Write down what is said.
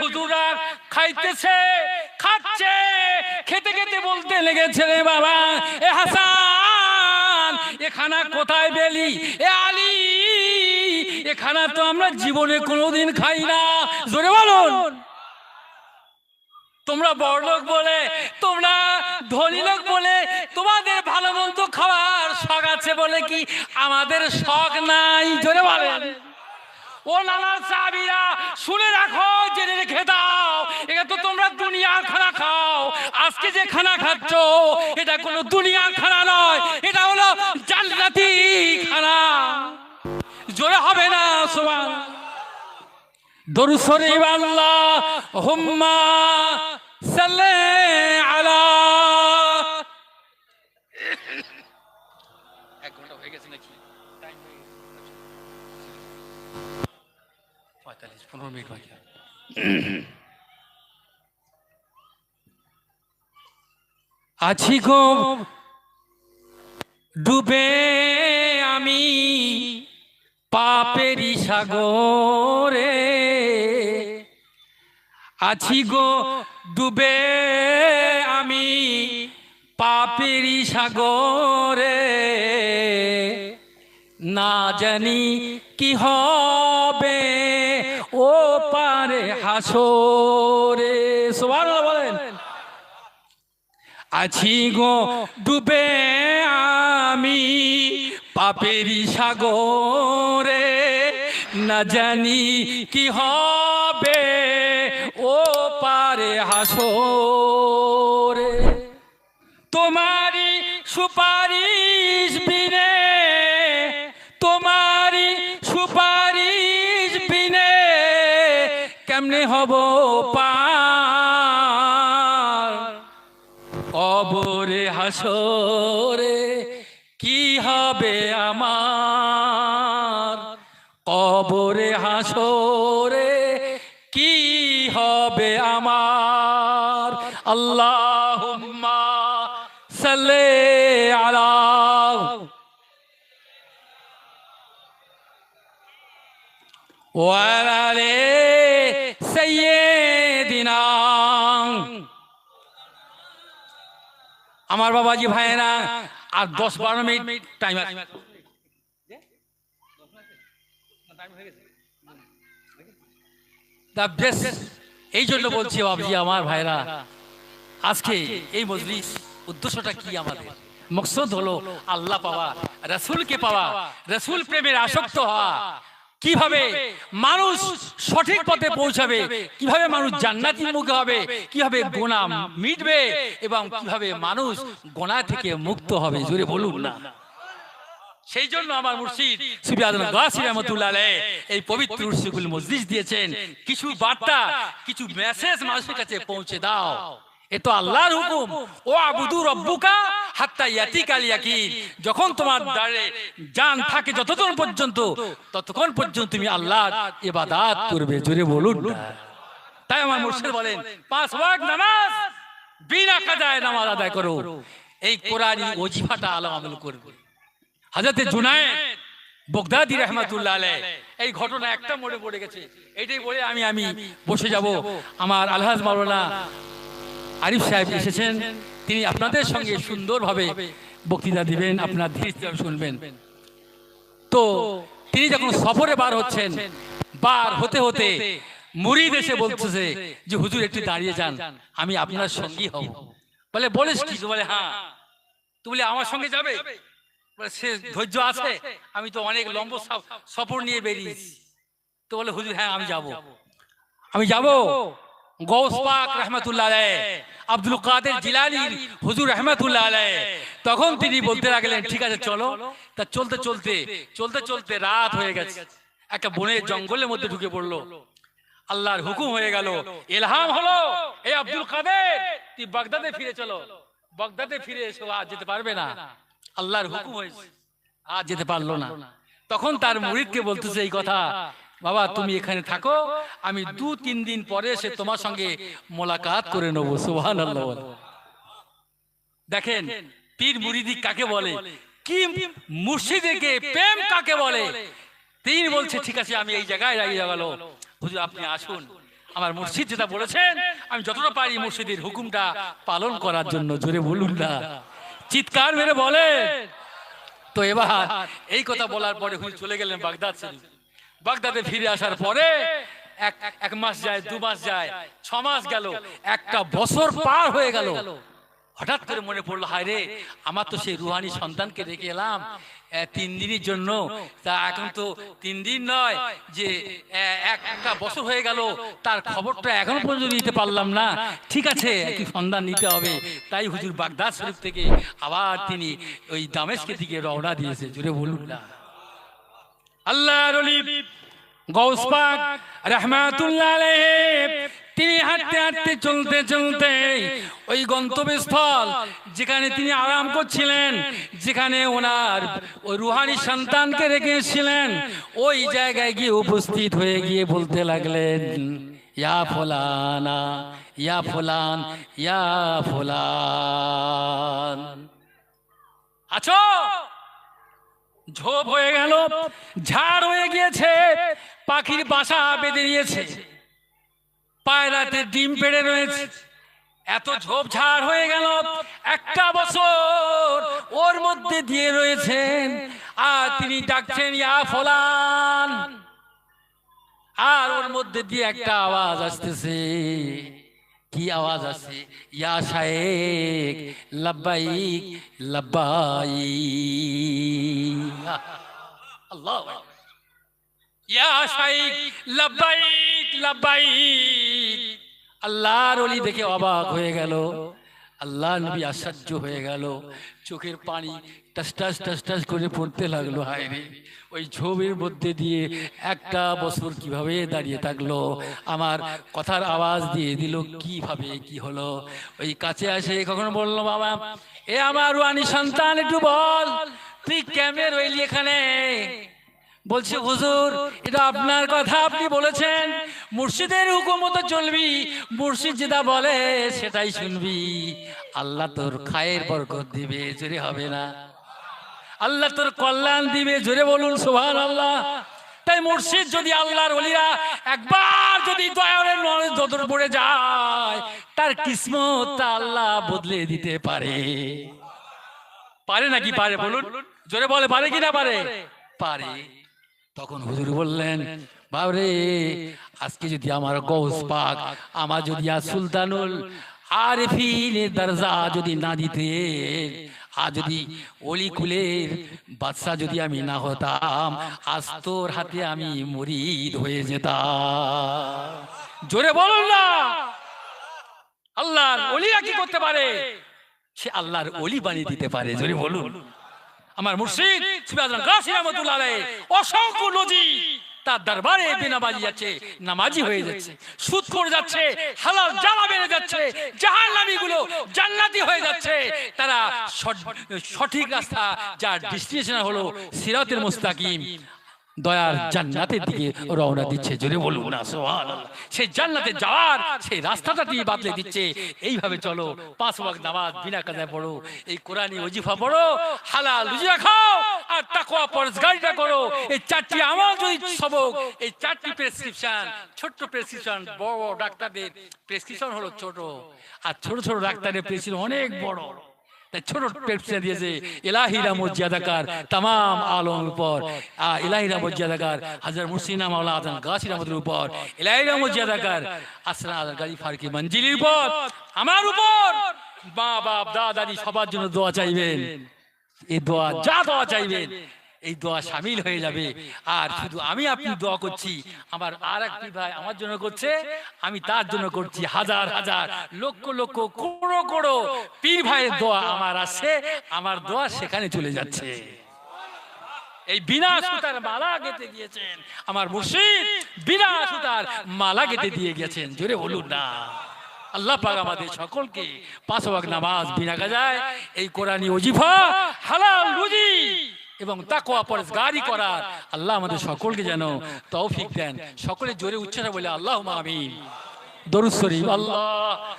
হুজুরা খাইতেছে, খাচ্ছে, খেতে খেতে বলতে লেগেছে রে বাবা, এ হাসান, এ কোথায় পেলি? এ আলী, এ তো আমরা জীবনে কোনোদিন খাই না। জোরে বলুন। তোমরা বড় লোক বলে, তোমরা ধনী লোক বলে, তোমাদের ভালো মন্দ খাওয়ার শখ আছে বলে কি আমাদের শখ নাই? জোরে বলেন। ও নানা সাবিরা, শুনে রাখো, জেনে রেখে দাও এটা তো তোমরা দুনিয়ার খানা খাও। আজকে যে খানা খাচ্ছ, এটা কোনো দুনিয়ার খানা নয়, এটা হলো জান্নাতি খানা। জোরে হবে না সোমান দরু শরীফ আল্লাহ, হুম্মা সাল্লে আলা এক ঘণ্টা হয়ে গেছে নাকি টাইম হয়ে গেছে পঁয়তাল্লিশ, পনেরো মিনিট বাকি আছি। গো, ডুবে আমি পাপেরি সাগরে। আছি গো, ডুবে আমি পাপেরি সাগরে। না জানি কি হবে। পারে হাসরে বলেন। আছি গো, ডুবে আমি পাপেরি সাগরে, না জানি কি হবে ও পারে হাসরে। তোমারি সুপারিশ হব পার। কবরে হাসরে কি হবে আমার? কবরে হাসরে কি হবে আমার? আল্লাহ সাল্লে আলা ওয়ালালে আমার বাবাজি ভাইয়েরা, আর দশ বারো মিনিট টাইম বেশ এই জন্য বলছি বাবজি, আমার ভাইরা আজকে এই মজলিস উদ্দেশ্যটা কি আমাদের? মকসদ হলো আল্লাহ পাওয়া, রসুলকে পাওয়া, রসুল প্রেমের আসক্ত হওয়া কীভাবে মানুষ সঠিক পথে পৌঁছাবে? কীভাবে মানুষ জান্নাতির মুখে হবে? কীভাবে গোনা মিটবে? এবং কীভাবে মানুষ গোনা থেকে মুক্ত হবে? জুড়ে বলুন না। সেই জন্য আমার মুর্শিদ সুফি আদম গাছি রহমতুল্লাহ এই পবিত্র মসজিদ দিয়েছেন। কিছু বার্তা কিছু মেসেজ মানুষের কাছে পৌঁছে দাও। এ তো আল্লাহর হুকুম। ও আবুদু রব্বুকা হাত্তা ইয়াতিকাল ইয়াকিন। যখন তোমার দাঁড়ে জান থাকে যতক্ষণ পর্যন্ত, ততক্ষণ পর্যন্ত তুমি আল্লাহর ইবাদত করবে। জোরে বলুন তাই আমার মুর্শিদ বলেন, পাঁচ ওয়াক্ত নামাজ বিনা কাজায় নামাজ আদায় করো। এই কোরআনী ওজিফাটা আলো আমল করবে। হাজরতে জুনায়েদ বগদাদি রহমাতুল্লাহ আলাইহ, এই ঘটনা একটা মোড়ে পড়ে গেছে। এইটাই বলে আমি আমি বসে যাব। আমার আলহাজ মাওলানা আরিফ সাহেব এসেছেন। তিনি আপনাদের সঙ্গে সুন্দরভাবে বক্তৃতা দিবেন আপনার ধীরে শুনবেন তো তিনি যখন সফরে বার হচ্ছেন বার হতে হতে মুড়ি এসে বলতেছে যে হুজুর একটু দাঁড়িয়ে যান। আমি আপনার সঙ্গী হব। বলে বলিস কি? বলে হ্যাঁ। তুই বলে আমার সঙ্গে যাবে? বলে সে ধৈর্য আছে। আমি তো অনেক লম্ব সফর নিয়ে বেরিয়েছি। তো বলে হুজুর হ্যাঁ আমি যাব। আমি যাব। গৌস পাক রহমতুল্লাহ আব্দুল কাদের জিলানি হুজুর রহমতুল্লাহ তখন তিনি বলতে লাগলেন, ঠিক আছে, চলো। তা চলতে চলতে চলতে চলতে রাত হয়ে গেছে। একটা বনের জঙ্গলের মধ্যে ঢুকে পড়ল। আল্লাহর হুকুম হয়ে গেল এলহাম হলো এই আব্দুল কাদের, তুই বাগদাদে ফিরে চলো। বাগদাদে ফিরে এসো আজ যেতে পারবে না। আল্লাহর হুকুম হয়েছে আজ যেতে পারল না। তখন তার মুরিদকে বলতেছে এই কথা বাবা তুমি এখানে থাকো আমি দু তিন দিন পরে সে তোমার সঙ্গে মোলাকাত করে নেব সুহান আল্লাহ দেখেন পীর মুরিদি কাকে বলে? কি মুর্শিদেরকে প্রেম কাকে বলে? তিনি বলছে ঠিক আছে আমি এই জায়গায় দাঁড়িয়ে গেল। হুজুর আপনি আসুন। আমার মুর্শিদ যেটা বলেছেন আমি যতটা পারি মুর্শিদের হুকুমটা পালন করার জন্য জোরে বলুন না। চিৎকার মেরে বলে তো এবার এই কথা বলার পরে হুজুর চলে গেলেন বাগদাদ শরীফ। বাগদাদে ফিরে আসার পরে এক এক মাস যায়, দু মাস যায়, ছ মাস গেল, একটা বছর পার হয়ে গেল। হঠাৎ করে মনে পড়ল, হায় রে, আমার তো সেই রুহানি সন্তানকে রেখে এলাম। তিন দিনের জন্য, তা এখন তো তিন দিন নয় যে একটা বছর হয়ে গেল, তার খবরটা এখনও পর্যন্ত নিতে পারলাম না। ঠিক আছে, একটি সন্ধান নিতে হবে। তাই হুজুর বাগদাদ শরীফ থেকে আবার তিনি ওই দামেশকে দিকে রওনা দিয়েছে। জুড়ে বলুন না। তিনি হাঁটতে হাঁটতে চলতে চলতে ওই গন্তব্যস্থল যেখানে তিনি আরাম করছিলেন, যেখানে ওনার ওই রুহানি সন্তানকে রেখেছিলেন, ওই জায়গায় গিয়ে উপস্থিত হয়ে গিয়ে বলতে লাগলেন, ইয়া ফুলানা, ইয়া ফুলান ইয়া ফুলান। আছো? ঝোপ হয়ে গেল, ঝাড় হয়ে গিয়েছে, পাখির বাসা বেঁধে নিয়েছে। পায়রাতে ডিম পেড়ে রয়েছে। এত ঝোপ ঝাড় হয়ে গেল, একটা বছর ওর মধ্যে দিয়ে রয়েছেন, আর তিনি ডাকছেন, ইয়া ফলান। আর ওর মধ্যে দিয়ে একটা আওয়াজ আসতেছে। কি আওয়াজ আছে? ইয়া শায়েক লাব্বাইক লাব্বাইক। আল্লাহ ইয়া শাইক লাব্বাইক লাব্বাইক। আল্লাহর ওলি দেখে অবাক হয়ে গেল। আল্লাহ নবী আশ্চর্য হয়ে গেল। চোখের পানি টাস টাস টাস টাস করে পড়তে লাগল, হায় রে। ওই ঝোবের মধ্যে দিয়ে একটা বছর কীভাবে দাঁড়িয়ে থাকল? আমার কথার আওয়াজ দিয়ে দিল, কীভাবে কি হলো? ওই কাছে আসে কখনো বলল, বাবা, এ আমার রানী সন্তান, একটু বল, তুই কেমনে রইলি এখানে? বলছে, হুজুর, এটা আপনার কথা, আপনি বলেছেন। মুর্শিদের হুকুম মতো চলবি, মুর্শিদ যেটা বলে সেটাই শুনবি। আল্লাহ তোর খায়ের বরকত দিবে, জোরে হবে না। আল্লাহ তোর কল্যাণ দিবে, জোরে বলুন সোহান আল্লাহ তাই মুর্শিদ যদি আল্লাহর ওলিরা একবার যদি দয়ালের পড়ে যায়, তার কিসমত আল্লাহ বদলে দিতে পারে। পারে নাকি পারে বলুন? জোরে বলে, পারে কি না পারে? পারে। তখন হুজুর বললেন, বাবরে, আজকে যদি আমার গৌস পাক, আমার যদি আর সুলতানুল আরফিন দরজা যদি না দিতে আর যদি অলি কুলের বাদশাহ যদি আমি না হতাম আজ তোর হাতে আমি মরিদ হয়ে যেতাম। জোরে বলুন না! আল্লাহর অলিরা কি করতে পারে? সে আল্লাহর অলি বানিয়ে দিতে পারে। জোরে বলুন। আমার মুর্শিদ অসংখ্য নজি তার দরবারে বেনামাজি যাচ্ছে নামাজি হয়ে যাচ্ছে সুদ করে যাচ্ছে হালাল জামা বেড়ে যাচ্ছে। জাহান্নামী গুলো জান্নাতি হয়ে যাচ্ছে। তারা সঠিক রাস্তা যার ডিস্টিনেশন হলো সিরাতের মুস্তাকিম। দয়ার জান্নাতের দিকে রওনা দিচ্ছে। জোরে বলুন না সুবহানাল্লাহ। সেই জান্নাতে যাওয়ার সেই রাস্তাটা দিয়ে বাদলে দিচ্ছে। এইভাবে চলো পাঁচ ওয়াক্ত নামাজ বিনা কাজায় পড়ো। এই কোরআনি ওজিফা পড়ো হালাল রুজি খাও আর তাকওয়া পরজগারিটা করো। এই চারটি আমার যদি সবক এই চারটি প্রেসক্রিপশন ছোট্ট প্রেসক্রিপশন বড় বড় ডাক্তারদের প্রেসক্রিপশন হলো ছোট। আর ছোট ছোট ডাক্তারের প্রেসক্রিপশন অনেক বড়। তাই ছোট পেপসে দিয়েছে ইলাহিরা মর্যাদাকার তাম আলমের উপর। এলাহি ইলাহিরা মর্যাদাকার হাজার মুসিনা মাওলা আজম গাছি রহমতের উপর। এলাহি মর্যাদাকার আসনা আজান গাড়ি ফারকি মঞ্জিলির উপর। আমার উপর। মা বাপ দাদা দাদি সবার জন্য দোয়া চাইবেন। এই দোয়া যা দোয়া চাইবেন। এই দোয়া সামিল হয়ে যাবে। আর শুধু আমি আপনি দোয়া করছি। আমার আর এক পীর ভাই আমার জন্য করছে, আমি তার জন্য করছি। হাজার হাজার, লক্ষ লক্ষ কোড়ো কোড়ো পীর ভাইয়ের দোয়া আমার আছে, আমার দোয়া সেখানে চলে যাচ্ছে। এই বিনা সুতার মালা গেতে দিয়েছেন। আমার মুর্শিদ বিনা সুতার মালা গেতে দিয়ে গেছেন। জোরে বলুন না। আল্লাহ পাক আমাদের সকলকে পাঁচ ওয়াক্ত নামাজ বিনা গাজায় এই কোরআনী ওজিফা হালাল রুজি। এবং তাকোয়া পরেজগারি করার। আল্লাহ আমাদের সকলকে যেন তৌফিক দেন। সকলে জোরে উচ্চারা বলে আল্লাহ আমিন। দরুদ শরীফ, আল্লাহ।